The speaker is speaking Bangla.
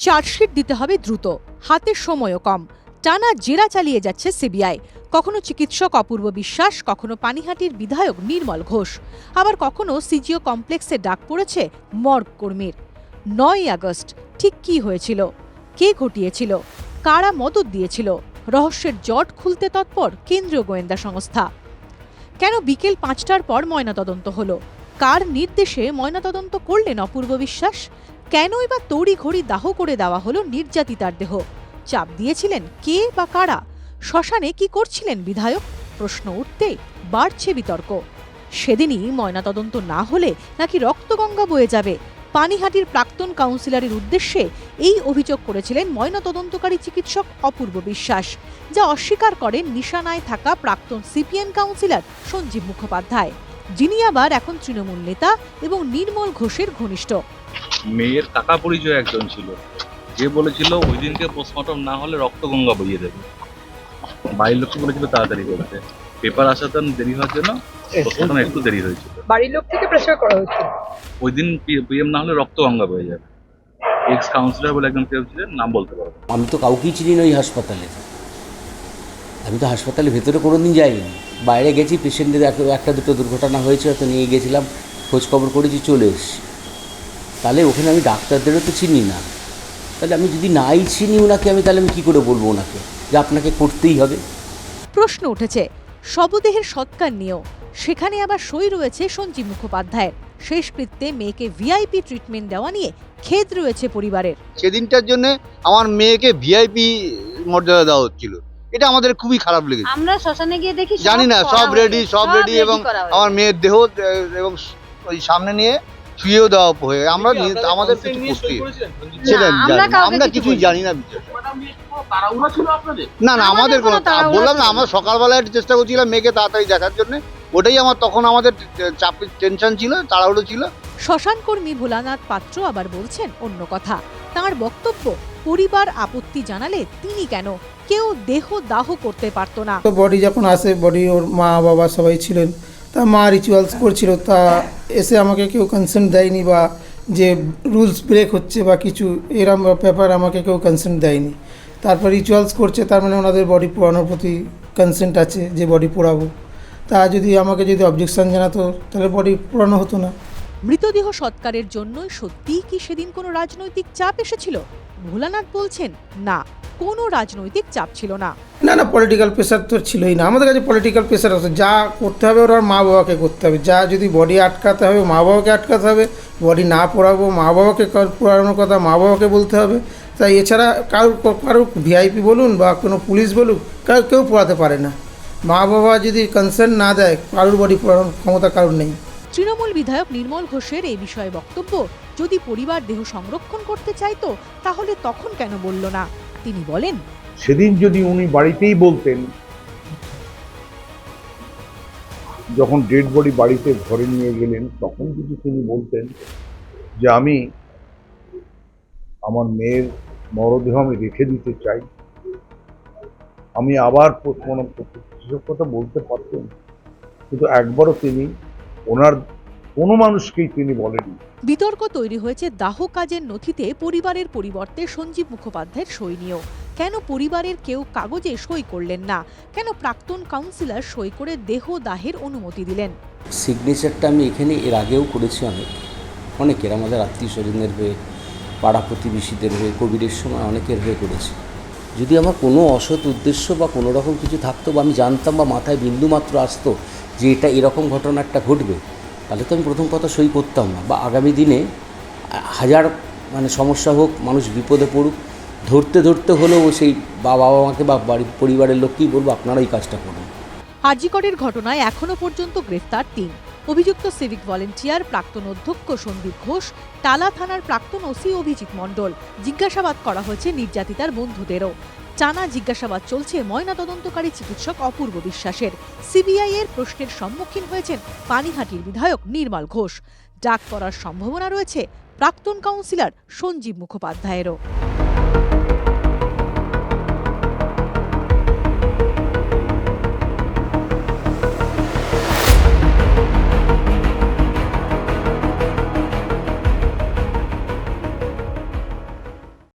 চার্জশিট দিতে হবে দ্রুত। হাতে সময়ও কম। টানা জেরা চালিয়ে যাচ্ছে সিবিআই। কখনো চিকিৎসক অপূর্ব বিশ্বাস, কখনো পানিহাটির বিধায়ক নির্মল ঘোষ। আবার কখনো সিজিও কমপ্লেক্সে ডাক পড়েছে মর্গ কর্মীর। নয় আগস্ট, ঠিক কি হয়েছিল? কে ঘটিয়েছিল? কারা মদত দিয়েছিল? রহস্যের জট খুলতে তৎপর কেন্দ্রীয় গোয়েন্দা সংস্থা। কেন বিকেল পাঁচটার পর ময়নাতদন্ত হলো? কার নির্দেশে ময়নাতদন্ত করলেন অপূর্ব বিশ্বাস? কেনই বা তড়ি ঘড়ি দাহ করে দেওয়া হলো নির্যাতিতার দেহ? চাপ দিয়েছিলেন কে বা কারা? শ্মশানে কি করছিলেন বিধায়ক? প্রশ্ন উঠতেই বাড়ছে বিতর্ক। সেদিনই ময়নাতদন্ত না হলে নাকি রক্তগঙ্গা বয়ে যাবে? পানিহাটির প্রাক্তন কাউন্সিলরের উদ্দেশ্যে এই অভিযোগ করেছিলেন ময়নাতদন্তকারী চিকিৎসক অপূর্ব বিশ্বাস, যা অস্বীকার করেন নিশানায় থাকা প্রাক্তন সিপিএম কাউন্সিলর সঞ্জীব মুখোপাধ্যায়। যিনি আবার এখন তৃণমূল নেতা এবং নির্মল ঘোষের ঘনিষ্ঠ। মেয়ের কাকা পরিচয় একজন ছিল। যে বলেছিল ওই দিনকে পোস্টমর্টম না হলে রক্ত গঙ্গা বইয়ে দেবে। বাড়ির লোককে বলেছিল তাড়াতাড়ি করতে। পেপার আসাতে দেরি হওয়ার জন্য পোস্টমর্টম একটু দেরি হয়েছিল। বাড়ির লোক থেকে প্রেসার করা হচ্ছে ওই দিন পিএম না হলে রক্তগঙ্গা বয়ে যাবে। এক্স কাউন্সিলর বলে একজন কেউ ছিলেন নাম বলতে পারব না। আমি তো কাউকেই চিনি না ওই হাসপাতালে। আমি তো হাসপাতালের ভেতরে কোনো দিন যাইনি। বাইরে গেছি পেশেন্টদের একটা দুটো দুর্ঘটনা হয়েছে হয়তো নিয়ে গেছিলাম খোঁজ খবর করেছি চলে এসেছি। তাহলে ওখানে আমি ডাক্তারদেরও তো চিনি না। তাহলে আমি যদি নাই চিনি ওনাকে আমি তাহলে আমি কী করে বলব ওনাকে যে আপনাকে করতেই হবে? প্রশ্ন উঠেছে শবদেহের সৎকার নিয়েও। সেখানে আবার সই রয়েছে সঞ্জীব মুখোপাধ্যায়ের। শেষ শেষকৃত্যে মেয়েকে ভিআইপি ট্রিটমেন্ট দেওয়া নিয়ে খেদ রয়েছে পরিবারের। সেদিনটার জন্য আমার মেয়েকে ভিআইপি মর্যাদা দেওয়া হচ্ছিল। এটা আমাদের খুবই খারাপ লেগেছে। আমরা শ্মশানে গিয়ে দেখি জানি না সব রেডি সব রেডি এবং আমার মেয়ের দেহ এবং ওই সামনে নিয়ে শুয়েও দেওয়া হয়ে আমরা আমাদের কিছু করতে সেটা আমরা কিছুই জানি না না না আমাদের কোনো বললাম না আমরা সকালবেলায় একটু চেষ্টা করছিলাম মেয়েকে তাড়াতাড়ি দেখার জন্য। ওটাই আমার তখন আমাদের চাপ টেনশন ছিল তাড়াহুড়ো ছিল। শ্মশানকর্মী ভোলানাথ পাত্র আবার বলছেন অন্য কথা। তার বক্তব্য পরিবার আপত্তি জানালে তিনি কেন? কেউ দেহ দাহ করতে পারত না। তো বডি যখন আসে বডি ওর মা বাবা সবাই ছিলেন তা মা রিচুয়ালস করছিল তা এসে আমাকে কেউ কনসেন্ট দেয়নি বা যে রুলস ব্রেক হচ্ছে বা কিছু, এরম ব্যাপার আমাকে কেউ কনসেন্ট দেয়নি। তারপর রিচুয়ালস করছে, তার মানে ওনাদের বডি পোড়ানোর প্রতি কনসেন্ট আছে যে বডি পোড়াবো। তা যদি আমাকে যদি অবজেকশন জানাতো, তাহলে বডি পোড়ানো হতো না। মৃতদেহ সৎকারের জন্যই সত্যিই কি সেদিন কোনো রাজনৈতিক চাপ এসেছিল? ভোলানাথ বলছেন, না। কোনো রাজনৈতিক চাপ ছিল না। না না পলিটিক্যাল প্রেশার তো ছিলই না। আমাদের কাছে পলিটিক্যাল প্রেশার আছে। যা করতে হবে ওরা মা বাবাকে করতে হবে। যা যদি বডি আটকাতে হবে মা বাবাকে আটকাতে হবে। বডি না পড়াবো মা বাবাকে পড়ানোর কথা মা বাবাকে বলতে হবে। তাই এছাড়া কারোর কারোর ভিআইপি বলুন বা কোনো পুলিশ বলুক কারও কেউ পড়াতে পারে না। মা বাবা যদি কনসার্ন না দেয় কারোর বডি পড়ানোর ক্ষমতা কারোর নেই। তৃণমূল বিধায়ক নির্মল ঘোষের এই বিষয়ে বক্তব্য যদি পরিবার দেহ সংরক্ষণ করতে চাইতো তাহলে তখন কেন বলল না? তিনি বলেন, সেদিন যদি উনি বাড়িতেই বলতেন, যখন ডেড বডি বাড়িতে ঘরে নিয়ে গেলেন, তখন যদি তিনি বলতেন যে আমি আমার মেয়ের মরদেহ আমি রেখে দিতে চাই, আমি আবার পোস্টমর্টম করতে কথা বলতে পারতেন। কিন্তু একবারও তিনি ওনার কোনো মানুষকেই তিনি বলেননি। বিতর্ক তৈরি হয়েছে দাহ কাজের নথিতে পরিবারের পরিবর্তে সঞ্জীব মুখোপাধ্যায়ের সই নিয়েও। কেন পরিবারের কেউ কাগজে সই করলেন না? কেন প্রাক্তন কাউন্সিলর সই করে দেহ দাহের অনুমতি দিলেন? সিগনেচারটা আমি এখানে এর আগেও করেছি অনেক। অনেকের আমাদের আত্মীয় স্বজনদের হয়ে পাড়া প্রতিবেশীদের হয়ে কোভিডের সময় অনেকের হয়ে করেছি। যদি আমার কোনো অসৎ উদ্দেশ্য বা কোনো রকম কিছু থাকতো বা আমি জানতাম বা মাথায় বিন্দু মাত্র আসতো যে এটা এরকম ঘটনা একটা ঘটবে তাহলে তো আমি প্রথম কথা সই করতাম না। বা আগামী দিনে হাজার মানে সমস্যা হোক, মানুষ বিপদে পড়ুক, ধরতে ধরতে হলেও সেই বাবা মাকে বা বাড়ির পরিবারের লোককেই বলব আপনারা এই কাজটা করুন। হাজিকরের ঘটনায় এখনও পর্যন্ত গ্রেফতার তিন। অভিযুক্ত সিভিক ভলেন্টিয়ার, প্রাক্তন অধ্যক্ষ সন্দীপ ঘোষ টালা থানার প্রাক্তন ওসি অভিজিৎ মণ্ডল। জিজ্ঞাসাবাদ করা হয়েছে নির্যাতিতার বন্ধুদেরও। টানা জিজ্ঞাসাবাদ চলছে ময়নাতদন্তকারী চিকিৎসক অপূর্ব বিশ্বাসের। সিবিআই এর প্রশ্নের সম্মুখীন হয়েছেন পানিহাটির বিধায়ক নির্মল ঘোষ। ডাক পড়ার সম্ভাবনা রয়েছে প্রাক্তন কাউন্সিলর সঞ্জীব মুখোপাধ্যায়েরও।